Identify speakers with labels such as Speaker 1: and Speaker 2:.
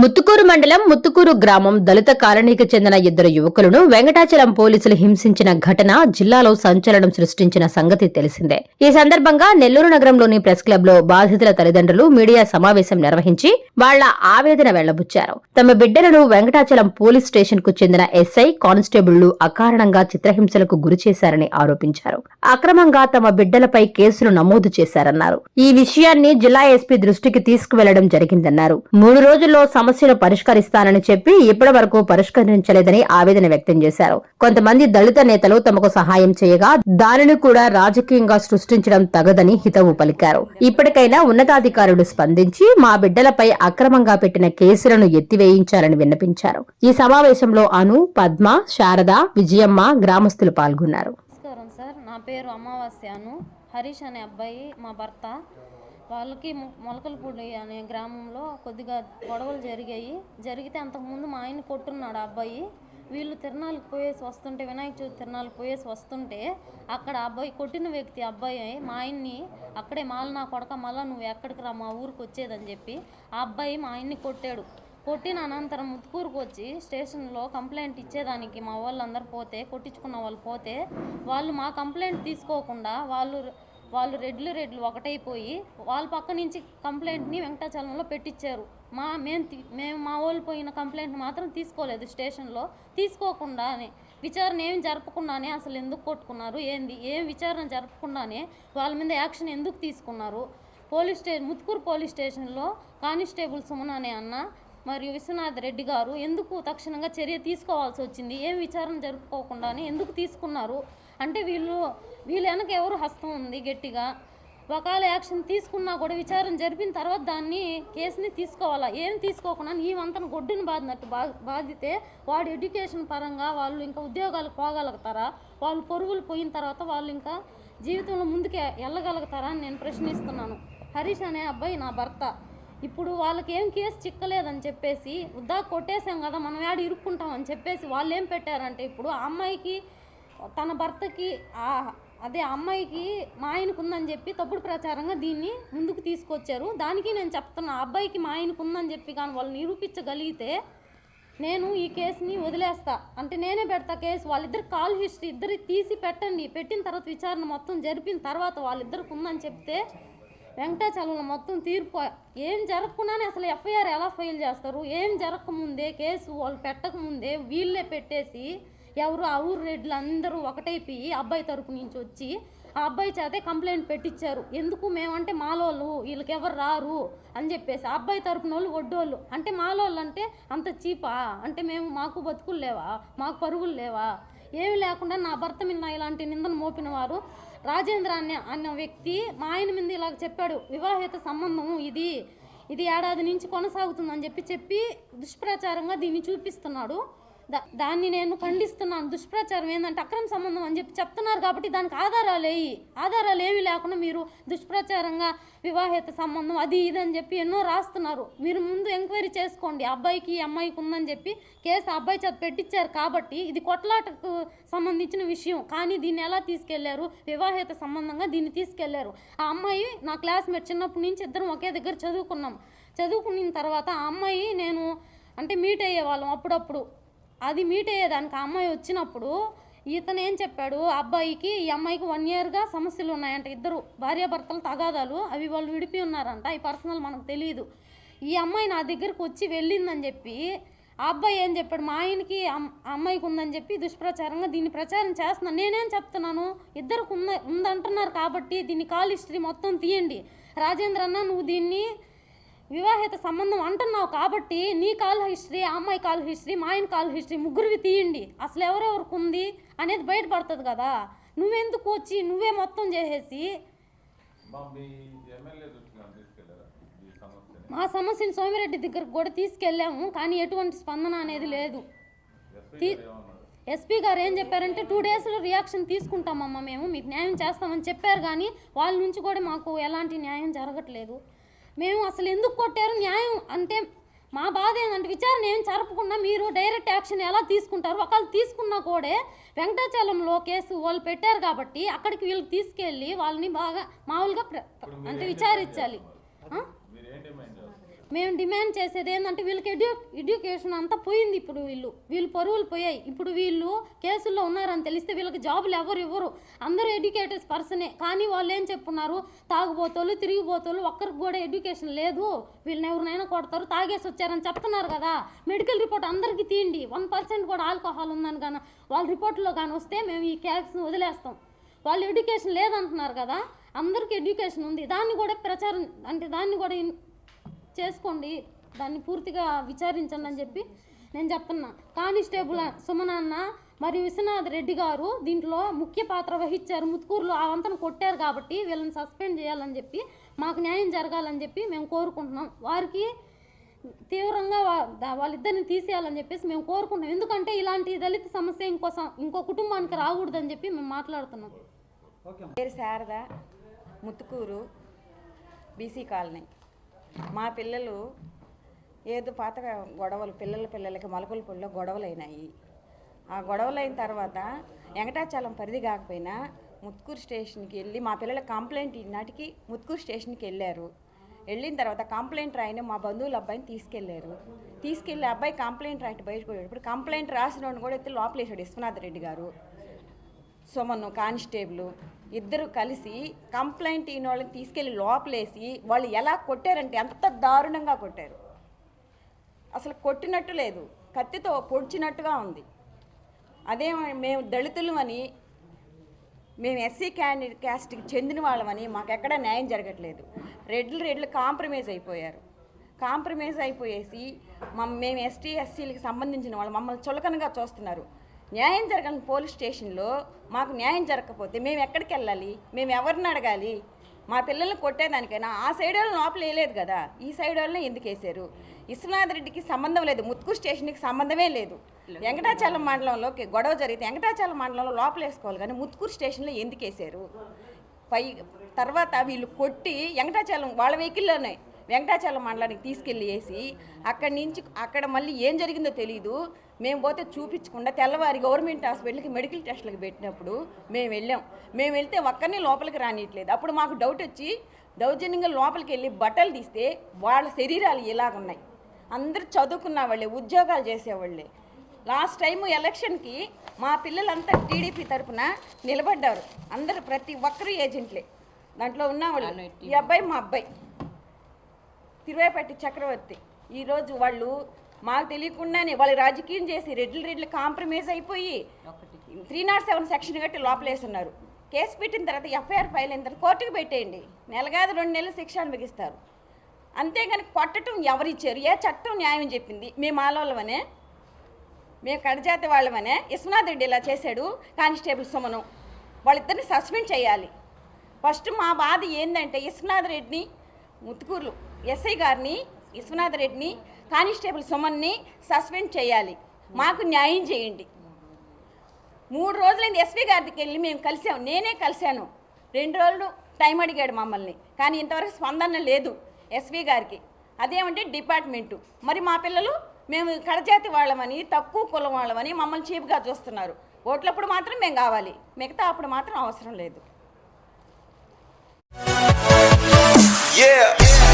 Speaker 1: ముత్తుకూరు మండలం ముత్తుకూరు గ్రామం దళిత కాలనీకి చెందిన ఇద్దరు యువకులను వెంకటాచలం పోలీసులు హింసించిన ఘటన జిల్లాలో సంచలనం సృష్టించిన సంగతి తెలిసిందే. ఈ సందర్భంగా నెల్లూరు నగరంలోని ప్రెస్ క్లబ్లో బాధితుల తల్లిదండ్రులు మీడియా సమావేశం నిర్వహించి వాళ్ళ ఆవేదన వెళ్ళబుచ్చారు. తమ బిడ్డలను వెంకటాచలం పోలీస్ స్టేషన్కు చెందిన ఎస్ఐ కానిస్టేబుళ్ళు అకారణంగా చిత్రహింసలకు గురి చేశారని ఆరోపించారు. అక్రమంగా తమ బిడ్డలపై కేసులు నమోదు చేశారన్నారు. ఈ విషయాన్ని జిల్లా ఎస్పీ దృష్టికి తీసుకువెళ్ళడం జరిగిందన్నారు. మూడు రోజుల్లో సమస్యను పరిష్కరిస్తానని చెప్పి ఇప్పటి వరకు పరిష్కరించలేదని ఆవేదన వ్యక్తం చేశారు. కొంతమంది దళిత నేతలు తమకు సహాయం చేయగా దానిని కూడా రాజకీయంగా సృష్టించడం తగదని హితవు పలికారు. ఇప్పటికైనా ఉన్నతాధికారులు స్పందించి మా బిడ్డలపై అక్రమంగా పెట్టిన కేసులను ఎత్తివేయించాలని విన్నపించారు. ఈ సమావేశంలో అను పద్మ శారద విజయమ్మ గ్రామస్తులు పాల్గొన్నారు.
Speaker 2: నమస్కారం సార్. నా పేరు అమావాస్యను హరీష్ అనే అబ్బాయి మా భర్త. వాళ్ళకి మొలకలపూడి అనే గ్రామంలో కొద్దిగా గొడవలు జరిగాయి. జరిగితే అంతకుముందు మా ఆయన కొట్టున్నాడు ఆ అబ్బాయి. వీళ్ళు తిరణాలకు పోయేసి వస్తుంటే వినాయక చవితి తిరణాలకు పోయేసి వస్తుంటే అక్కడ అబ్బాయి కొట్టిన వ్యక్తి అబ్బాయి మా ఆయన్ని అక్కడే మాల నా కొడక మళ్ళా నువ్వు ఎక్కడికి రా మా ఊరికి వచ్చేదని చెప్పి ఆ అబ్బాయి మా ఆయన్ని కొట్టాడు. కొట్టిన అనంతరం ముత్తుకూరుకు వచ్చి స్టేషన్లో కంప్లైంట్ ఇచ్చేదానికి మా వాళ్ళందరూ పోతే కొట్టించుకున్న వాళ్ళు పోతే వాళ్ళు మా కంప్లైంట్ తీసుకోకుండా వాళ్ళు వాళ్ళు రెడ్లు రెడ్లు ఒకటైపోయి వాళ్ళ పక్క నుంచి కంప్లైంట్ని వెంకటాచలంలో పెట్టించారు మా మేము మేము మా వాళ్ళు పోయిన కంప్లైంట్ మాత్రం తీసుకోలేదు స్టేషన్లో. తీసుకోకుండానే విచారణ ఏం జరపకుండానే అసలు ఎందుకు కొట్టుకున్నారు? ఏంది? ఏం విచారణ జరపకుండానే వాళ్ళ మీద యాక్షన్ ఎందుకు తీసుకున్నారు? పోలీస్ స్టే ముత్కూరు పోలీస్ స్టేషన్లో కానిస్టేబుల్ సుమన్ అనే అన్న మరియు విశ్వనాథ్ రెడ్డి గారు ఎందుకు తక్షణంగా చర్య తీసుకోవాల్సి వచ్చింది? ఏం విచారణ జరుపుకోకుండానే ఎందుకు తీసుకున్నారు? అంటే వీళ్ళు వీళ్ళ వెనక ఎవరు హస్తం ఉంది గట్టిగా? ఒకవేళ యాక్షన్ తీసుకున్నా కూడా విచారణ జరిపిన తర్వాత దాన్ని కేసుని తీసుకోవాలా? ఏం తీసుకోకుండా ఈ వంతన గొడ్డును బాధినట్టు బా బాధితే వాడు ఎడ్యుకేషన్ పరంగా వాళ్ళు ఇంకా ఉద్యోగాలకు పోగలుగుతారా? వాళ్ళు పొరుగులు పోయిన తర్వాత వాళ్ళు ఇంకా జీవితంలో ముందుకు వెళ్ళగలుగుతారా అని నేను ప్రశ్నిస్తున్నాను. హరీష్ అనే అబ్బాయి నా భర్త. ఇప్పుడు వాళ్ళకి ఏం కేసు చిక్కలేదని చెప్పేసి ఉద్దా కొట్టేసాం కదా మనం యాడ ఇరుక్కుంటాం అని చెప్పేసి వాళ్ళు ఏం పెట్టారంటే ఇప్పుడు ఆ అమ్మాయికి తన భర్తకి అదే అమ్మాయికి మా ఆయనకు ఉందని చెప్పి తప్పుడు ప్రచారంగా దీన్ని ముందుకు తీసుకొచ్చారు. దానికి నేను చెప్తున్నా ఆ అబ్బాయికి మా ఆయనకు ఉందని చెప్పి కానీ వాళ్ళు నిరూపించగలిగితే నేను ఈ కేసుని వదిలేస్తా. అంటే నేనే పెడతా కేసు వాళ్ళిద్దరు కాల్ హిస్టరీ ఇద్దరు తీసి పెట్టండి. పెట్టిన తర్వాత విచారణ మొత్తం జరిపిన తర్వాత వాళ్ళిద్దరికి ఉందని చెప్తే వెంకటాచలంలో మొత్తం తీర్పు. ఏం జరగకుండానే అసలు ఎఫ్ఐఆర్ ఎలా ఫైల్ చేస్తారు? ఏం జరగకముందే కేసు వాళ్ళు పెట్టకముందే వీళ్ళే పెట్టేసి ఎవరు ఆ ఊరు రెడ్లు అందరూ ఒకటైపోయి అబ్బాయి తరపు నుంచి వచ్చి ఆ అబ్బాయి చేతే కంప్లైంట్ పెట్టించారు ఎందుకు మేమంటే మాలోళ్ళు వీళ్ళకి ఎవరు రారు అని చెప్పేసి. ఆ అబ్బాయి తరపున వాళ్ళు వడ్డోళ్ళు అంటే మాలోళ్ళు అంటే అంత చీపా? అంటే మేము మాకు బతుకులు లేవా? మాకు పరుగులు లేవా? ఏమి లేకుండా నా భర్త మీద ఇలాంటి నిందన మోపిన వారు రాజేంద్ర అనే అన్న వ్యక్తి మా ఆయన మీద ఇలాగ చెప్పాడు. వివాహిత సంబంధం ఇది. ఇది ఏడాది నుంచి కొనసాగుతుందని చెప్పి చెప్పి దుష్ప్రచారంగా దీన్ని చూపిస్తున్నాడు. దాన్ని నేను ఖండిస్తున్నాను. దుష్ప్రచారం ఏంటంటే అక్రమ సంబంధం అని చెప్పి చెప్తున్నారు కాబట్టి దానికి ఆధారాలు ఏవి ఆధారాలు ఏవి లేకుండా మీరు దుష్ప్రచారంగా వివాహిత సంబంధం అది ఇది అని చెప్పి ఎన్నో రాస్తున్నారు. మీరు ముందు ఎంక్వైరీ చేసుకోండి. అబ్బాయికి ఈ అమ్మాయికి ఉందని చెప్పి కేసు అబ్బాయి చేత పెట్టించారు కాబట్టి ఇది కొట్లాటకు సంబంధించిన విషయం. కానీ దీన్ని ఎలా తీసుకెళ్ళారు? వివాహేత సంబంధంగా దీన్ని తీసుకెళ్ళారు. ఆ అమ్మాయి నా క్లాస్మేట్ చిన్నప్పటి నుంచి ఇద్దరం ఒకే దగ్గర చదువుకున్నాం. చదువుకున్న తర్వాత ఆ అమ్మాయి నేను అంటే మీట్ అయ్యే వాళ్ళం అప్పుడప్పుడు. అది మీట్ అయ్యేదానికి ఆ అమ్మాయి వచ్చినప్పుడు ఇతను ఏం చెప్పాడు? ఆ అబ్బాయికి ఈ అమ్మాయికి వన్ ఇయర్గా సమస్యలు ఉన్నాయంట. ఇద్దరు భార్యాభర్తలు తగాదాలు అవి వాళ్ళు విడిపి ఉన్నారంట. ఈ పర్సనల్ మనకు తెలియదు ఈ అమ్మాయి నా దగ్గరకు వచ్చి వెళ్ళిందని చెప్పి ఆ అబ్బాయి ఏం చెప్పాడు? మా ఆయనకి అమ్- అమ్మాయికి ఉందని చెప్పి దుష్ప్రచారంగా దీన్ని ప్రచారం చేస్తున్నాను నేనేం చెప్తున్నాను? ఇద్దరికి ఉంద ఉందంటున్నారు కాబట్టి దీన్ని కాల్ హిస్టరీ మొత్తం తీయండి. రాజేంద్ర అన్న నువ్వు దీన్ని వివాహిత సంబంధం అంటున్నావు కాబట్టి నీ కాల్ హిస్టరీ ఆ అమ్మాయి కాల్ హిస్టరీ మా ఆయన కాల్ హిస్టరీ ముగ్గురివి తీయండి. అసలు ఎవరెవరికి ఉంది అనేది బయటపడుతుంది కదా. నువ్వెందుకు వచ్చి నువ్వే మొత్తం చేసేసి
Speaker 3: మా సమస్యని?
Speaker 2: సోమిరెడ్డి దగ్గరకు కూడా తీసుకెళ్ళాము కానీ ఎటువంటి స్పందన అనేది లేదు.
Speaker 3: ఎస్పీ గారు
Speaker 2: ఏం చెప్పారంటే టూ డేస్లో రియాక్షన్ తీసుకుంటామమ్మా మేము మీకు న్యాయం చేస్తామని చెప్పారు కానీ వాళ్ళ నుంచి కూడా మాకు ఎలాంటి న్యాయం జరగట్లేదు. మేము అసలు ఎందుకు కొట్టారు? న్యాయం అంటే మా బాధ ఏంటంటే విచారణ ఏం జరపకుండా మీరు డైరెక్ట్ యాక్షన్ ఎలా తీసుకుంటారు? ఒకవేళ తీసుకున్నా కూడా వెంకటాచలంలో కేసు వాళ్ళు పెట్టారు కాబట్టి అక్కడికి వీళ్ళకి తీసుకెళ్ళి వాళ్ళని బాగా మామూలుగా అంటే విచారించాలి ఆ?
Speaker 3: మీరు ఏం డిమాండ్ చేస్తారు
Speaker 2: మేము డిమాండ్ చేసేది ఏంటంటే వీళ్ళకి ఎడ్యు ఎడ్యుకేషన్ అంతా పోయింది ఇప్పుడు వీళ్ళు. వీళ్ళు పరువులు పోయాయి. ఇప్పుడు వీళ్ళు కేసుల్లో ఉన్నారని తెలిస్తే వీళ్ళకి జాబులు ఎవరు ఇవ్వరు. అందరూ ఎడ్యుకేటెడ్ పర్సనే. కానీ వాళ్ళు ఏం చెప్పున్నారు? తాగుబోతోళ్ళు తిరిగిపోతోళ్ళు ఒక్కరికి కూడా ఎడ్యుకేషన్ లేదు. వీళ్ళని ఎవరినైనా కొడతారు తాగేసి వచ్చారని చెప్తున్నారు కదా. మెడికల్ రిపోర్ట్ అందరికీ తీయండి. వన్ పర్సెంట్ కూడా ఆల్కహాల్ ఉందని కానీ వాళ్ళ రిపోర్ట్లో కానీ వస్తే మేము ఈ క్యాక్స్ని వదిలేస్తాం. వాళ్ళు ఎడ్యుకేషన్ లేదంటున్నారు కదా. అందరికీ ఎడ్యుకేషన్ ఉంది. దాన్ని కూడా ప్రచారం అంటే దాన్ని కూడా చేసుకోండి దాన్ని పూర్తిగా విచారించండి అని చెప్పి నేను చెప్తున్నా. కానిస్టేబుల్ సుమనన్న మరియు విశ్వనాథ్ రెడ్డి గారు దీంట్లో ముఖ్య పాత్ర వహించారు. ముత్కూరులో ఆ వంతను కొట్టారు కాబట్టి వీళ్ళని సస్పెండ్ చేయాలని చెప్పి మాకు న్యాయం జరగాలని చెప్పి మేము కోరుకుంటున్నాం. వారికి తీవ్రంగా వాళ్ళిద్దరిని తీసేయాలని చెప్పేసి మేము కోరుకుంటున్నాం. ఎందుకంటే ఇలాంటి దళిత సమస్య ఇంకో ఇంకో కుటుంబానికి రాకూడదని చెప్పి మేము మాట్లాడుతున్నాం.
Speaker 4: పేరు శారద ముత్తుకూరు బీసీ కాలనీ. మా పిల్లలు ఏదో పాత గొడవలు పిల్లల పిల్లలకి మొలకల పొడిలో గొడవలు అయినాయి ఆ గొడవలు అయిన తర్వాత వెంకటాచలం పరిధి కాకపోయినా ముత్కూరు స్టేషన్కి వెళ్ళి మా పిల్లల కంప్లైంట్ నాటికి ముత్కూరు స్టేషన్కి వెళ్ళారు. వెళ్ళిన తర్వాత కంప్లైంట్ రాయని మా బంధువుల అబ్బాయిని తీసుకెళ్ళారు. తీసుకెళ్ళి అబ్బాయి కంప్లైంట్ రాయట బయటకు పోయాడు ఇప్పుడు కంప్లైంట్ రాసిన కూడా ఎత్తి లోపలేశాడు విశ్వనాథ్ రెడ్డి గారు. సుమన్ కానిస్టేబుల్ ఇద్దరు కలిసి కంప్లైంట్ ఈయన వాళ్ళని తీసుకెళ్ళి లోపలేసి వాళ్ళు ఎలా కొట్టారంటే ఎంత దారుణంగా కొట్టారు. అసలు కొట్టినట్టు లేదు. కత్తితో పొడిచినట్టుగా ఉంది. అదే మేము దళితులు అని మేము ఎస్సీ క్యాండి క్యాస్ట్కి చెందిన వాళ్ళమని మాకెక్కడ న్యాయం జరగట్లేదు. రెడ్లు రెడ్లు కాంప్రమైజ్ అయిపోయారు. కాంప్రమైజ్ అయిపోయేసి మమ్ మేము ఎస్టీ ఎస్సీలకి సంబంధించిన వాళ్ళు మమ్మల్ని చులకనగా చూస్తున్నారు. న్యాయం జరగని పోలీస్ స్టేషన్లో మాకు న్యాయం జరగకపోతే మేము ఎక్కడికి వెళ్ళాలి? మేము ఎవరిని అడగాలి? మా పిల్లల్ని కొట్టేదానికైనా ఆ సైడ్ వాళ్ళని లోపల వేయలేదు కదా? ఈ సైడ్ వాళ్ళని ఎందుకు వేశారు? విశ్వనాథ్ రెడ్డికి సంబంధం లేదు. ముత్తుకు స్టేషన్కి సంబంధమే లేదు. వెంకటాచలం మండలంలో గొడవ జరిగితే వెంకటాచలం మండలంలో లోపల వేసుకోవాలి కానీ ముత్తుకూరు స్టేషన్లో ఎందుకు వేశారు? పై తర్వాత వీళ్ళు కొట్టి వెంకటాచలం వాళ్ళ వెహికల్లోనే వెంకటాచలం మండలానికి తీసుకెళ్ళి వేసి అక్కడి నుంచి అక్కడ మళ్ళీ ఏం జరిగిందో తెలియదు మేము పోతే చూపించకుండా తెల్లవారి గవర్నమెంట్ హాస్పిటల్కి మెడికల్ టెస్ట్లకు పెట్టినప్పుడు మేము వెళ్ళాం. మేము వెళ్తే ఒక్కరిని లోపలికి రానియట్లేదు. అప్పుడు మాకు డౌట్ వచ్చి దౌర్జన్యంగా లోపలికి వెళ్ళి బట్టలు తీస్తే వాళ్ళ శరీరాలు ఇలాగున్నాయి. అందరూ చదువుకున్న వాళ్ళే ఉద్యోగాలు చేసేవాళ్ళే లాస్ట్ టైం ఎలక్షన్కి మా పిల్లలంతా టీడీపీ తరపున నిలబడ్డారు. అందరు ప్రతి ఒక్కరు ఏజెంట్లే. దాంట్లో ఉన్నవాళ్ళు ఈ అబ్బాయి మా అబ్బాయి. తిరువేపట్టి చక్రవర్తి. ఈరోజు వాళ్ళు మాకు తెలియకుండానే వాళ్ళు రాజకీయం చేసి రెడ్లు రెడ్లు కాంప్రమైజ్ అయిపోయి త్రీ నాట్ సెవెన్ సెక్షన్ కట్టి లోపలేస్తున్నారు. కేసు పెట్టిన తర్వాత ఎఫ్ఐఆర్ ఫైల్ అయిన తర్వాత కోర్టుకు పెట్టేయండి. నెల కాదు రెండు నెలలు శిక్ష అనుభవిస్తారు. అంతేగాని కొట్టడం ఎవరిచ్చారు? ఏ చట్టం న్యాయం చెప్పింది? మేము ఆలోళ్ళమనే మేము కడజాతి వాళ్ళమనే? విశ్వనాథ్ రెడ్డి ఇలా చేశాడు కానిస్టేబుల్ సుమనం. వాళ్ళిద్దరిని సస్పెండ్ చేయాలి. ఫస్ట్ మా బాధ ఏంటంటే విశ్వనాథ్ రెడ్డిని ముత్తుకూరులు ఎస్ఐ గారిని విశ్వనాథ్ రెడ్డిని కానిస్టేబుల్ సుమన్ని సస్పెండ్ చేయాలి. మాకు న్యాయం చేయండి. మూడు రోజులైంది ఎస్పీ గారికి వెళ్ళి మేము కలిసాం. నేనే కలిశాను. రెండు రోజులు టైం అడిగాడు మమ్మల్ని. కానీ ఇంతవరకు స్పందన లేదు ఎస్పీ గారికి. అదేమంటే డిపార్ట్మెంటు. మరి మా పిల్లలు మేము కడజాతి వాళ్ళమని తక్కువ కులం వాళ్ళమని మమ్మల్ని చీప్గా చూస్తున్నారు. ఓట్లప్పుడు మాత్రం మేము కావాలి. మిగతా అప్పుడు మాత్రం అవసరం లేదు.
Speaker 5: Yeah.